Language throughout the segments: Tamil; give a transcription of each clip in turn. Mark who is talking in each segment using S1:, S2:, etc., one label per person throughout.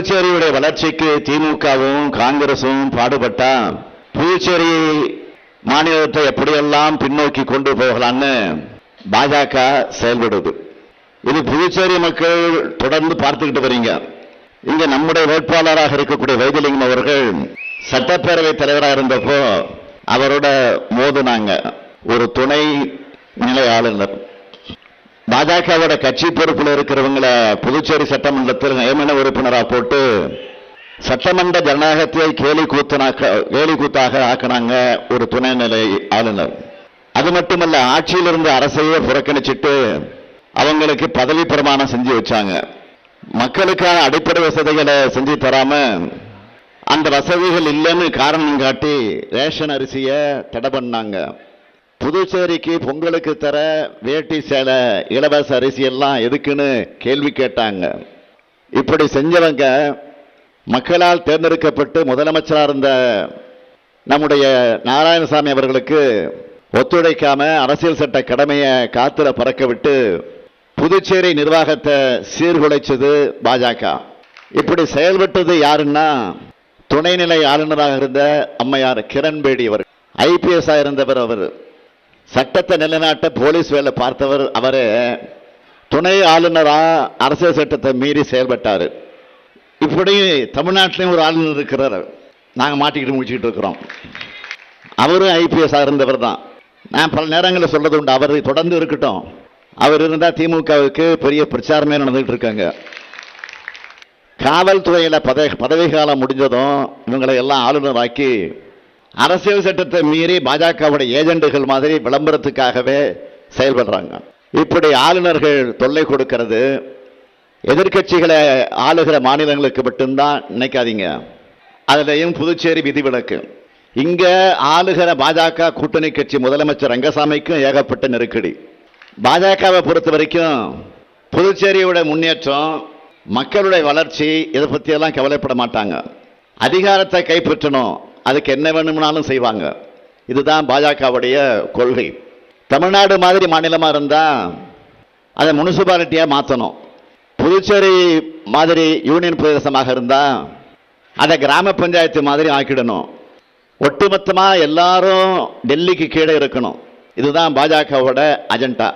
S1: புதுச்சேரியுடைய வளர்ச்சிக்கு திமுகவும் காங்கிரசும் பாடுபட்டா புதுச்சேரி மாநிலத்தை எப்படியெல்லாம் பின்னோக்கி கொண்டு போகலான்னு பாஜக செயல்படுது. இது புதுச்சேரி மக்கள் தொடர்ந்து பார்த்துக்கிட்டு வரீங்க. இங்க நம்முடைய வேட்பாளராக இருக்கக்கூடிய வைத்திலிங்கம் அவர்கள் சட்டப்பேரவை தலைவராக இருந்தப்போ அவரோட மோதுனாங்க. ஒரு துணை நிலை ஆளுநர். பாஜகவோட கட்சி பொறுப்பில் இருக்கிறவங்கள புதுச்சேரி சட்டமன்றத்தில் நியமன உறுப்பினராக போட்டு சட்டமன்ற ஜனநாயகத்தை கேலி கூத்தனாக்க கேலி கூத்தாக ஆக்கினாங்க ஒரு துணைநிலை ஆளுநர். அது மட்டுமல்ல ஆட்சியில் இருந்து அரசையே புறக்கணிச்சிட்டு அவங்களுக்கு பதவி பிரமாணம் செஞ்சு வச்சாங்க. மக்களுக்கான அடிப்படை வசதிகளை செஞ்சு தராம அந்த வசதிகள் இல்லைன்னு காரணம் காட்டி ரேஷன் அரிசியை தடை பண்ணாங்க. புதுச்சேரிக்கு பொங்கலுக்கு தர வேட்டி சேலை இலவச அரிசி எல்லாம் எதுக்குன்னு கேள்வி கேட்டாங்க. இப்படி செஞ்சவங்க மக்களால் தேர்ந்தெடுக்கப்பட்டு முதலமைச்சராக இருந்த நம்முடைய நாராயணசாமி அவர்களுக்கு ஒத்துழைக்காம அரசியல் சட்ட கடமையை காத்துல பறக்க விட்டு புதுச்சேரி நிர்வாகத்தை சீர்குலைச்சது பாஜக. இப்படி செயல்பட்டது யாருன்னா துணைநிலை ஆளுநராக இருந்த அம்மையார் கிரண்பேடி அவர் ஐபிஎஸ் இருந்தவர் அவர். சட்டத்தை நிலைநாட்ட போலீஸ் வேலை பார்த்தவர் அவர் துணை ஆளுநராக அரசியல் சட்டத்தை மீறி செயல்பட்டார். இப்படி தமிழ்நாட்டிலையும் ஒரு ஆளுநர் இருக்கிறார் நாங்கள் மாட்டிக்கிட்டு முடிச்சுக்கிட்டு இருக்கிறோம். அவரும் ஐபிஎஸ் இருந்தவர் தான் நான் பல நேரங்களில் சொல்கிறது உண்டு. அவர் தொடர்ந்து இருக்கட்டும். அவர் இருந்தால் திமுகவுக்கு பெரிய பிரச்சாரமே நடந்துகிட்டு இருக்காங்க. காவல்துறையில் பதவி பதவி காலம் முடிஞ்சதும் இவங்களை எல்லாம் ஆளுநராக்கி அரசியல் சட்டத்தை மீறி பாஜகவுடைய ஏஜெண்டுகள் மாதிரி விளம்பரத்துக்காகவே செயல்படுறாங்க. இப்படி ஆளுநர்கள் தொல்லை கொடுக்கிறது. எதிர்க்கட்சிகளை ஆளுகிற மாநிலங்களுக்கு மட்டும்தான் நினைக்காதீங்க. அதுலேயும் புதுச்சேரி விதிவிலக்கு. இங்க ஆளுகிற பாஜக கூட்டணி கட்சி முதலமைச்சர் ரங்கசாமிக்கும் ஏகப்பட்ட நெருக்கடி. பாஜகவை பொறுத்த வரைக்கும் புதுச்சேரியோட முன்னேற்றம் மக்களுடைய வளர்ச்சி இதை பற்றியெல்லாம் கவலைப்பட மாட்டாங்க. அதிகாரத்தை கைப்பற்றணும். அதுக்கு என்ன வேணும்னாலும் செய்வாங்க. இதுதான் பாஜகவுடைய கொள்கை. தமிழ்நாடு மாதிரி மாநிலமாக இருந்தால் அதை முனிசிபாலிட்டியாக மாற்றணும் புதுச்சேரி மாதிரி யூனியன் பிரதேசமாக இருந்தால் அதை கிராம பஞ்சாயத்து மாதிரி ஆக்கிடணும். ஒட்டுமொத்தமாக எல்லாரும் டெல்லிக்கு கீழே இருக்கணும். இதுதான் பாஜகவோட அஜெண்டா.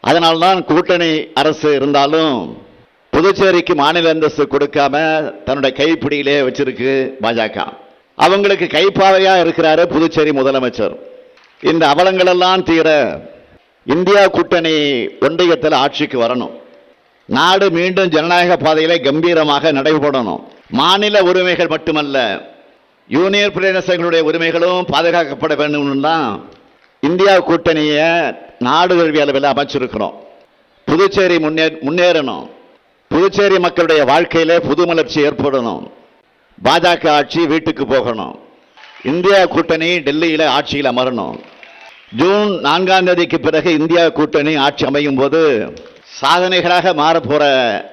S1: அதனால்தான் கூட்டணி அரசு இருந்தாலும் புதுச்சேரிக்கு மாநில அந்தஸ்து கொடுக்காம தன்னுடைய கைப்பிடியிலே வச்சிருக்கு பாஜக. அவங்களுக்கு கைப்பாவையா இருக்கிறாரு புதுச்சேரி முதலமைச்சர். இந்த அவலங்கள் எல்லாம் தீர இந்தியா கூட்டணி ஒன்றியத்தில் ஆட்சிக்கு வரணும். நாடு மீண்டும் ஜனநாயக பாதையில கம்பீரமாக நடைபெறணும். மாநில உரிமைகள் மட்டுமல்ல யூனியன் பிரதேசங்களுடைய உரிமைகளும் பாதுகாக்கப்பட வேண்டும் தான் இந்தியா கூட்டணியை நாடு கல்வி அளவில் அமைச்சிருக்கிறோம். புதுச்சேரி முன்னே முன்னேறணும். புதுச்சேரி மக்களுடைய வாழ்க்கையிலே புது மலர்ச்சி ஏற்படணும். பாஜக ஆட்சி வீட்டுக்கு போகணும். இந்தியா கூட்டணி டெல்லியில் ஆட்சியில் அமரணும். ஜூன் நான்காம் தேதிக்கு பிறகு இந்தியா கூட்டணி ஆட்சி அமையும் போது சாதனைகளாக மாறப்போகிற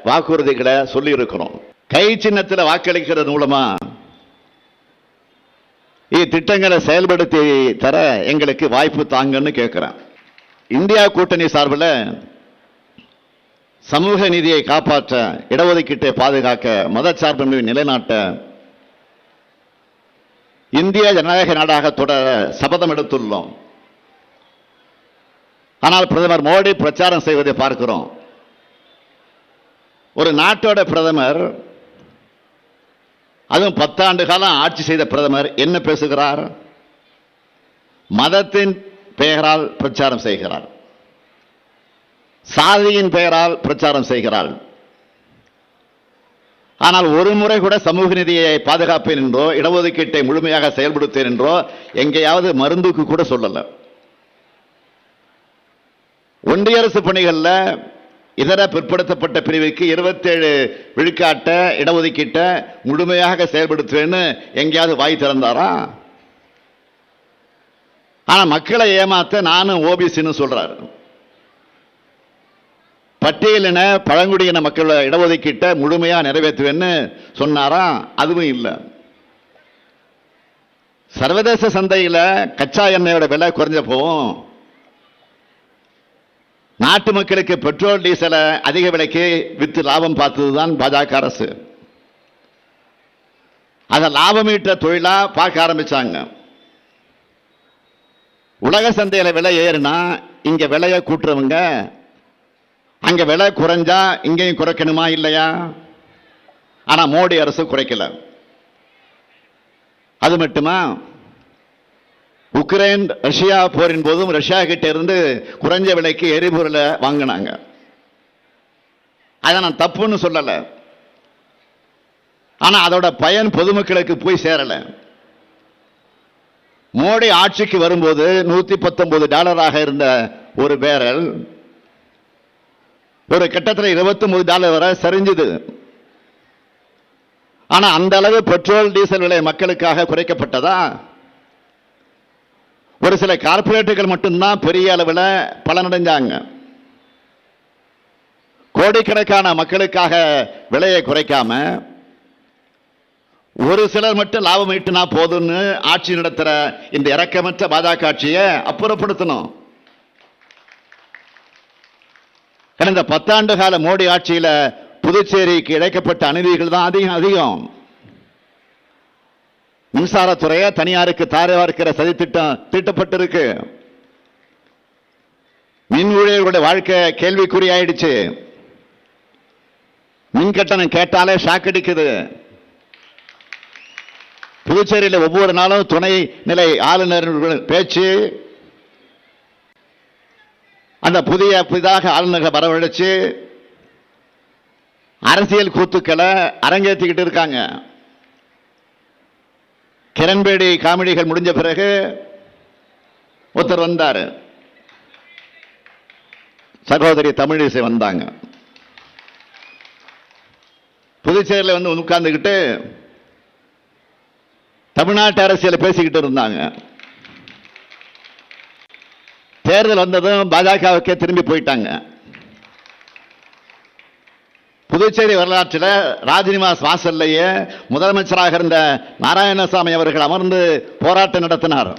S1: வாக்குறுதிகளை சொல்லியிருக்கிறோம். கை சின்னத்தில் வாக்களிக்கிறது மூலமா இத்திட்டங்களை செயல்படுத்தி தர எங்களுக்கு வாய்ப்பு தாங்கன்னு கேட்குறேன் இந்தியா கூட்டணி சார்பில் சமூக நீதியை காப்பாற்ற இடஒதுக்கீட்டை பாதுகாக்க மதச்சார்பின்மை நிலைநாட்ட இந்திய ஜனநாயக நாடாக தொடர சபதம் எடுத்துள்ளோம். ஆனால் பிரதமர் மோடி பிரச்சாரம் செய்வதை பார்க்கிறோம். ஒரு நாட்டோட பிரதமர் அதுவும் பத்தாண்டு காலம் ஆட்சி செய்த பிரதமர் என்ன பேசுகிறார்? மதத்தின் பெயரால் பிரச்சாரம் செய்கிறார். சாதியின் பெயரால் பிரச்சாரம் செய்கிறார் ஆனால் ஒரு முறை கூட சமூக நிதியை பாதுகாப்பேன் என்றோ இடஒதுக்கீட்டை முழுமையாக செயல்படுத்தேன் என்றோ எங்கேயாவது மருந்துக்கு கூட சொல்லல. ஒன்றிய அரசு பணிகளில் இதர பிற்படுத்தப்பட்ட பிரிவுக்கு இருபத்தேழு விழுக்காட்ட இடஒதுக்கீட்ட முழுமையாக செயல்படுத்துவேன்னு எங்கேயாவது வாய் திறந்தாரா? ஆனால் மக்களை ஏமாத்த நானும் ஓபிசின்னு சொல்றாரு. பட்டியலின பழங்குடியின மக்களோட இடஒதுக்கீட்டை முழுமையாக நிறைவேற்றுவேன்னு சொன்னாரா? அதுவும் இல்லை. சர்வதேச சந்தையில் கச்சா எண்ணெயோட விலை குறைஞ்ச நாட்டு மக்களுக்கு பெட்ரோல் டீசலை அதிக விலைக்கு வித்து லாபம் பார்த்தது தான் பாஜக அரசு. அதை லாபமீட்ட தொழிலாக பார்க்க ஆரம்பிச்சாங்க. உலக சந்தையில் விலை ஏறுனா இங்கே விலையை கூட்டுறவங்க அங்க விலை குறைஞ்சா இங்கேயும் குறைக்கணுமா இல்லையா? ஆனா மோடி அரசு குறைக்கல. அது மட்டுமா? உக்ரைன் ரஷ்யா போரின் போதும் ரஷ்யா கிட்ட இருந்து குறைஞ்ச விலைக்கு எரிபொருளை வாங்கினாங்க. அதை நான் தப்புன்னு சொல்லலை. ஆனா அதோட பயன் பொதுமக்களுக்கு போய் சேரல. மோடி ஆட்சிக்கு வரும்போது நூத்தி பத்தொன்பது டாலராக இருந்த ஒரு பேரல் ஒரு கட்டத்தில் இருபத்தி ஒன்பது டாலர் வரை சரிஞ்சுது. ஆனா அந்த அளவு பெட்ரோல் டீசல் விலை மக்களுக்காக குறைக்கப்பட்டதா? ஒரு சில கார்ப்பரேட்டுகள் மட்டும்தான் பெரிய அளவில் பலனடைஞ்சாங்க. கோடிக்கணக்கான மக்களுக்காக விலையை குறைக்காம ஒரு சிலர் மட்டும் லாபம் ஈட்டுனா போதும்னு ஆட்சி நடத்துற இந்த இரக்கமற்ற பாஜக ஆட்சியை அப்புறப்படுத்தணும். கடந்த பத்தாண்டு கால மோடி ஆட்சியில் புதுச்சேரிக்கு இழைக்கப்பட்ட அநீதிகள் தான் அதிகம் அதிகம். மின்சாரத்துறையை தனியாருக்கு தாரவார்க்கிற சதி திட்டம் தீட்டப்பட்டிருக்கு. மின் ஊழியர்களுடைய வாழ்க்கை கேள்விக்குறியாயிடுச்சு மின் கட்டணம் கேட்டாலே ஷாக் அடிக்குது. புதுச்சேரியில் ஒவ்வொரு நாளும் துணை நிலை ஆளுநர் பேச்சு அந்த புதிய புதிதாக ஆளுநர்களை வரவழைச்சு அரசியல் கூத்துக்களை அரங்கேற்றிக்கிட்டு இருக்காங்க. கிரண்பேடி காமெடிகள் முடிஞ்ச பிறகு ஒருத்தர் வந்தார். சகோதரி தமிழிசை வந்தாங்க. புதுச்சேரியில் வந்து உட்கார்ந்துக்கிட்டு தமிழ்நாட்டு அரசியலை பேசிக்கிட்டு இருந்தாங்க. தேர்தல் வந்ததும் பாஜகவுக்கே திரும்பி போயிட்டாங்க. புதுச்சேரி வரலாற்றில் ராஜ்நிவாஸ் வாசல்லையே முதலமைச்சராக இருந்த நாராயணசாமி அவர்கள் அமர்ந்து போராட்டம் நடத்தினார்.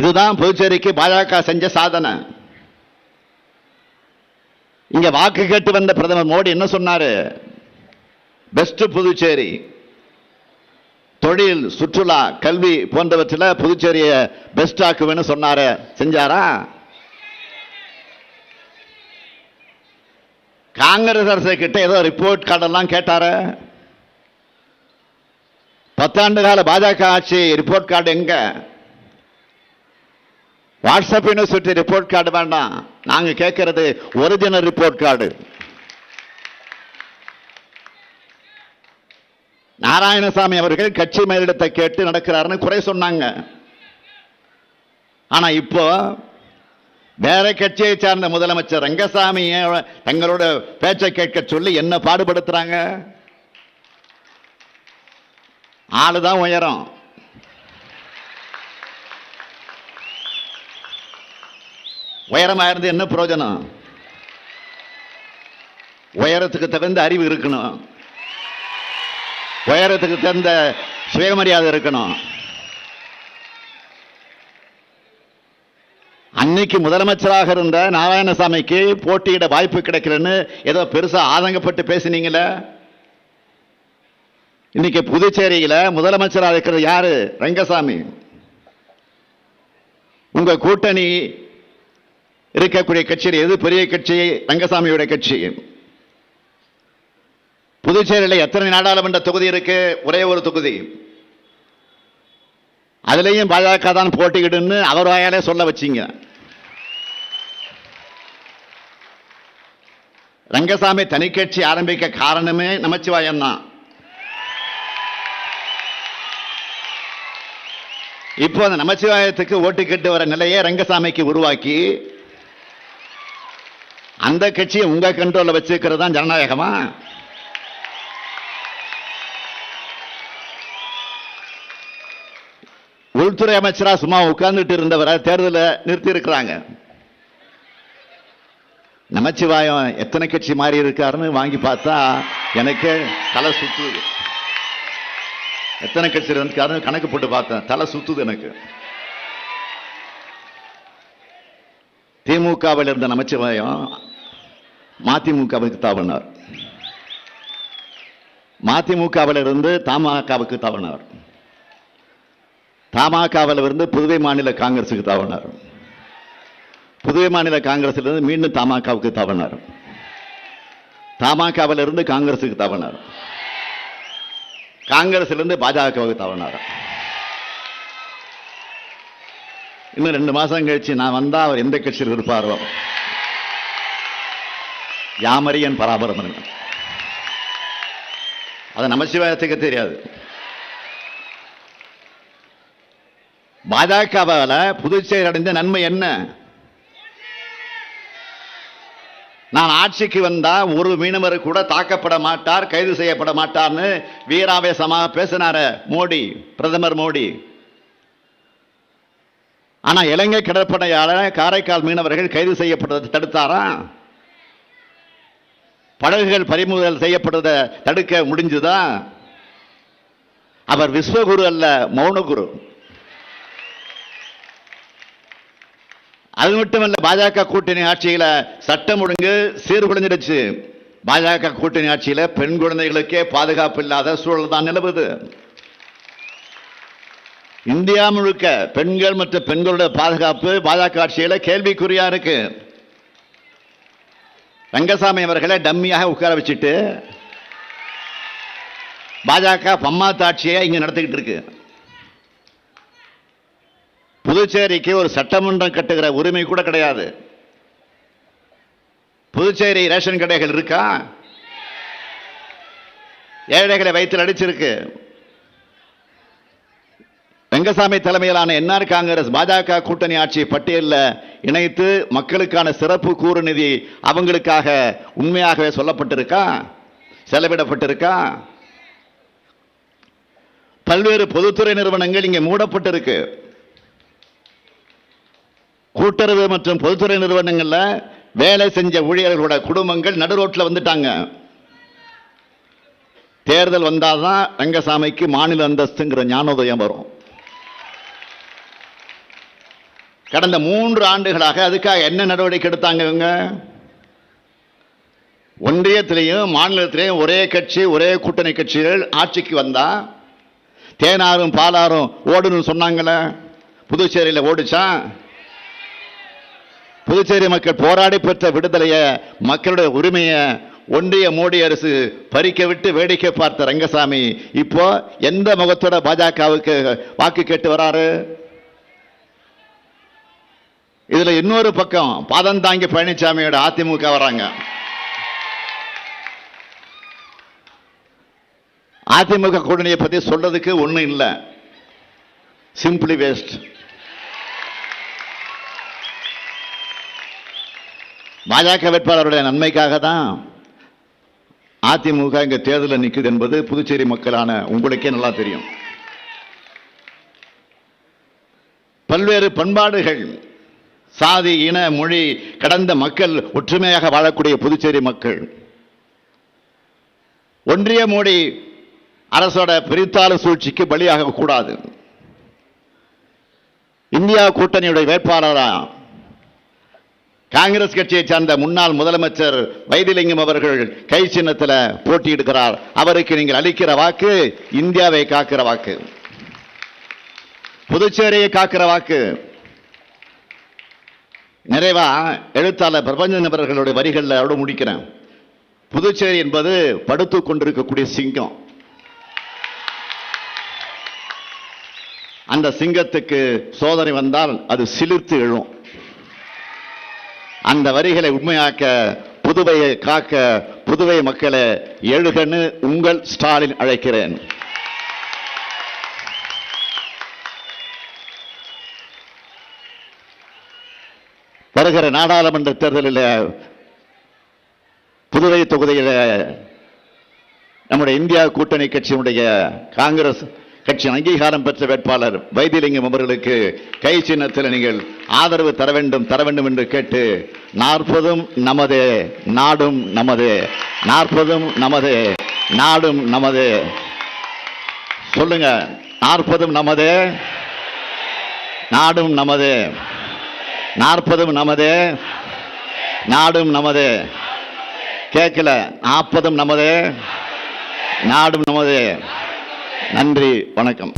S1: இதுதான் புதுச்சேரிக்கு பாஜக செஞ்ச சாதனை. இங்க வாக்கு கேட்டு வந்த பிரதமர் மோடி என்ன சொன்னாரு? பெஸ்ட் புதுச்சேரி. தொழில் சுற்றுலா கல்வி போன்றவற்றில் புதுச்சேரியை பெஸ்ட் ஆக்குவேன்னு சொன்னாரு. செஞ்சாரா? காங்கிரஸ் அரசு கிட்ட ஏதோ ரிப்போர்ட் கார்டெல்லாம் கேட்டாரு. பத்தாண்டு கால பாஜக ஆட்சி ரிப்போர்ட் கார்டு எங்க? வாட்ஸ்அப் யூனிவர்சிட்டி ரிப்போர்ட் கார்டு வேண்டாம். நாங்கள் கேட்கறது ஒரிஜினல் ரிப்போர்ட் கார்டு நாராயணசாமி அவர்கள் கட்சி மேலிடத்தை கேட்டு நடக்கிறாருன்னு குறை சொன்னாங்க. ஆனா இப்போ வேற கட்சியை சார்ந்த முதலமைச்சர் ரங்கசாமியை தங்களோட பேச்சை கேட்க சொல்லி என்ன பாடுபடுத்துறாங்க? ஆளுதான் உயரம். உயரமா இருந்து என்ன பிரயோஜனம்? உயரத்துக்கு தகுந்த அறிவு இருக்கணும். உயரத்துக்கு தகுந்த சுயமரியாதை இருக்கணும். அன்னைக்கு முதலமைச்சராக இருந்த நாராயணசாமிக்கு போட்டியிட வாய்ப்பு கிடைக்கிறேன்னு ஏதோ பெருசா ஆதங்கப்பட்டு பேசினீங்களே? இன்னைக்கு புதுச்சேரியில முதலமைச்சராக இருக்கிறது யாரு? ரங்கசாமி. உங்க கூட்டணி இருக்கக்கூடிய கட்சியில் எது பெரிய கட்சி? ரங்கசாமியோட கட்சி. புதுச்சேரியில் எத்தனை நாடாளுமன்ற தொகுதி இருக்கு? ஒரே ஒரு தொகுதி. அதுலேயும் பாஜக தான் போட்டியிடுன்னு அவர் வாயாலே சொல்ல வச்சீங்க. ரங்கசாமி தனி கட்சி ஆரம்பிக்க காரணமே நமச்சிவாயம் தான். இப்போ அந்த நமச்சிவாயத்துக்கு ஓட்டு கட்டு வர நிலையை ரங்கசாமிக்கு உருவாக்கி அந்த கட்சியை உங்க கண்ட்ரோல வச்சிருக்கிறது தான் ஜனநாயகமா? உள்துறை அமைச்சரா சும்மா உட்கார்ந்துட்டு இருந்தவரை தேர்தலை நிறுத்தி இருக்கிறாங்க நமச்சிவாயம் எத்தனை கட்சி மாறி இருக்காருன்னு வாங்கி பார்த்தா எனக்கு தலை சுத்துது. எத்தனை கட்சி இருக்காருன்னு கணக்கு போட்டு பார்த்தேன். தலை சுத்துது எனக்கு. திமுகவில் இருந்த நமச்சிவாயம் மதிமுகவுக்கு தாவினார். மதிமுகவில் இருந்து தமாகவுக்கு தவறினார் தமாகாவில் இருந்து புதுவை மாநில காங்கிரஸுக்கு தவறினார் புதுவை மாநில காங்கிரஸிலிருந்து மீண்டும் தமாகவுக்கு தவறினார் தமாகாவில் இருந்து காங்கிரஸுக்கு தவறினார் காங்கிரஸிலிருந்து பாஜகவுக்கு தவறினார் இன்னும் ரெண்டு மாசம் கழிச்சு நான் வந்தா அவர் எந்த கட்சியில் இருப்பாரோ? யாமரியன் பராபரம் அதை நமச்சிவாயத்துக்கு தெரியாது. பாஜகவால் புதுச்சேரி அடைந்த நன்மை என்ன? நான் ஆட்சிக்கு வந்தா ஒரு மீனவர் கூட தாக்கப்பட மாட்டார் கைது செய்யப்பட மாட்டார்னு வீராவேசமாக பேசினார மோடி பிரதமர் மோடி. ஆனா இலங்கை கடற்படையால காரைக்கால் மீனவர்கள் கைது செய்யப்படுவதை தடுத்தாரா? படகுகள் பறிமுதல் செய்யப்படுவதை தடுக்க முடிஞ்சுதா? அவர் விஸ்வகுரு அல்ல மௌனகுரு. அது மட்டுமல்ல பாஜக கூட்டணி ஆட்சியில சட்டம் ஒழுங்கு சீர்குலைஞ்சிடுச்சு பாஜக கூட்டணி ஆட்சியில பெண் குழந்தைகளுக்கே பாதுகாப்பு இல்லாத சூழல் தான் நிலவுது. இந்தியா முழுக்க பெண்கள் மற்றும் பெண்களுடைய பாதுகாப்பு பாஜக ஆட்சியில கேள்விக்குறியா இருக்கு. ரங்கசாமி அவர்களை டம்மியாக உட்கார வச்சுட்டு பாஜக பம்மா ஆட்சியை இங்க நடத்திக்கிட்டு இருக்கு. புதுச்சேரிக்கு ஒரு சட்டமன்றம் கட்டுகிற உரிமை கூட கிடையாது. புதுச்சேரி ரேஷன் கடைகள் இருக்கா? ஏழைகளை வைத்து அடிச்சிருக்கு. ரங்கசாமி தலைமையிலான என்ஆர் காங்கிரஸ் பாஜக கூட்டணி ஆட்சி பட்டியலில் இணைத்து மக்களுக்கான சிறப்பு கூறு நிதி அவங்களுக்காக உண்மையாகவே சொல்லப்பட்டிருக்கா? செலவிடப்பட்டிருக்கா? பல்வேறு பொதுத்துறை நிறுவனங்கள் இங்கே மூடப்பட்டிருக்கு. கூட்டுறவு மற்றும் பொதுத்துறை நிறுவனங்களில் வேலை செஞ்ச ஊழியர்களோட குடும்பங்கள் நடுரோட்டில் வந்துட்டாங்க. தேர்தல் வந்தாதான் ரங்கசாமிக்கு மாநில அந்தஸ்துங்கிற ஞானோதயம் வரும். கடந்த மூன்று ஆண்டுகளாக அதுக்காக என்ன நடவடிக்கை எடுத்தாங்க இவங்க? ஒன்றியத்திலையும் மாநிலத்திலையும் ஒரே கட்சி ஒரே கூட்டணி கட்சிகள் ஆட்சிக்கு வந்தா தேனாரும் பாலாரும் ஓடுன்னு சொன்னாங்களே. புதுச்சேரியில் ஓடுச்சா? புதுச்சேரி மக்கள் போராடி பெற்ற விடுதலையை மக்களுடைய உரிமையை ஒன்றிய மோடி அரசு பறிக்க விட்டு வேடிக்கை பார்த்த ரங்கசாமி இப்போ எந்த முகத்தோட பாஜகவுக்கு வாக்கு கேட்டு வராரு? இதுல இன்னொரு பக்கம் பாதம் தாங்கி பழனிசாமியோட அதிமுக வராங்க. அதிமுக கூட்டணியை பத்தி சொல்றதுக்கு ஒண்ணும் இல்லை. சிம்பிளி வேஸ்ட் பாஜக வேட்பாளருடைய நன்மைக்காக தான் அதிமுக இங்க தேர்தலில் நிற்குது என்பது புதுச்சேரி மக்களான உங்களுக்கே நல்லா தெரியும். பல்வேறு பண்பாடுகள் சாதி இன மொழி கடந்த மக்கள் ஒற்றுமையாக வாழக்கூடிய புதுச்சேரி மக்கள். ஒன்றிய மோடி அரசோட பிரித்தாள சூழ்ச்சிக்கு பலியாக கூடாது இந்தியா கூட்டணியுடைய வேட்பாளராக காங்கிரஸ் கட்சியை சார்ந்த முன்னாள் முதலமைச்சர் வைத்திலிங்கம் அவர்கள் கை சின்னத்தில் போட்டியிடுகிறார். அவருக்கு நீங்கள் அளிக்கிற வாக்கு இந்தியாவை காக்கிற வாக்கு. புதுச்சேரியை காக்கிற வாக்கு. நிறைவா எழுத்தாளர் பிரபஞ்சன் அவர்களுடைய வரிகளில் அவரோட முடிக்கிறேன். புதுச்சேரி என்பது படுத்து கொண்டிருக்கக்கூடிய சிங்கம். அந்த சிங்கத்துக்கு சோதனை வந்தால் அது சிலிர்த்து எழும். அந்த வரிகளை உண்மையாக்க புதுவையை காக்க புதுவை மக்களை எழுகன்னு உங்கள் ஸ்டாலின் அழைக்கிறேன். வருகிற நாடாளுமன்ற தேர்தலில் புதுவை தொகுதியில் நம்முடைய இந்தியா கூட்டணி கட்சியினுடைய காங்கிரஸ் கட்சி அங்கீகாரம் பெற்ற வேட்பாளர் வைத்தியலிங்கம் அவர்களுக்கு கை சின்னத்தில் நீங்கள் ஆதரவு தர வேண்டும் தர வேண்டும் என்று கேட்டு நாற்பதும் நமது நாடும் நமது நாற்பதும் நமது நாடும் நமது. சொல்லுங்க நாற்பதும் நமது நாடும் நமது நாற்பதும் நமது நாடும் நமது. கேட்கல நாற்பதும் நமது நாடும் நமது. நன்றி வணக்கம்.